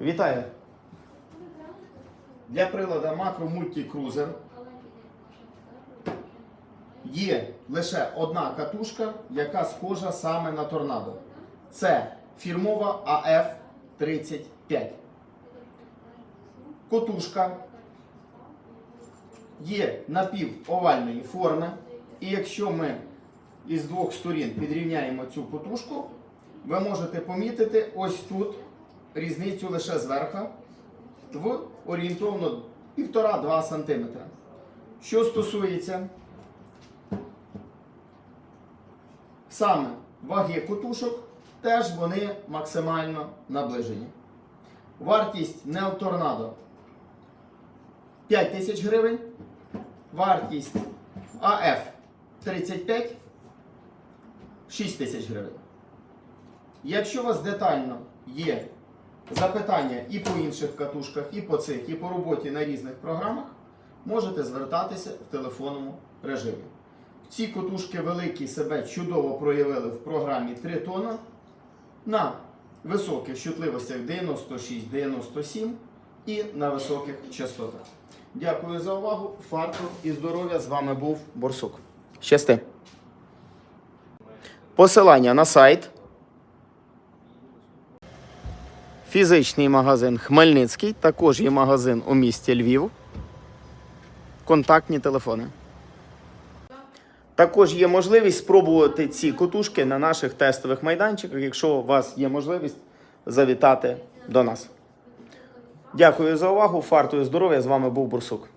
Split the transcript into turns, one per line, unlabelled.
Вітаю! Для прилада Macro Multi Cruiser є лише одна катушка, яка схожа саме на торнадо. Це фірмова AF35. Котушка є напівовальної форми. І якщо ми із двох сторін підрівняємо цю котушку, ви можете помітити ось тут різницю лише зверху в орієнтовно 1,5-2 см. Що стосується саме ваги котушок, теж вони максимально наближені. Вартість Neo Tornado 5 тисяч гривень. Вартість AF 35 6 тисяч гривень. Якщо у вас детально є запитання і по інших катушках, і по цих, і по роботі на різних програмах, можете звертатися в телефонному режимі. Ці котушки великі себе чудово проявили в програмі 3 тона на високих чутливостях 96-97 і на високих частотах. Дякую за увагу. Фарту і здоров'я. З вами був Борсук. Щасти. Посилання на сайт. Фізичний магазин Хмельницький. Також є магазин у місті Львів. Контактні телефони. Також є можливість спробувати ці котушки на наших тестових майданчиках, якщо у вас є можливість завітати до нас. Дякую за увагу. Фартою здоров'я. З вами був Бурсук.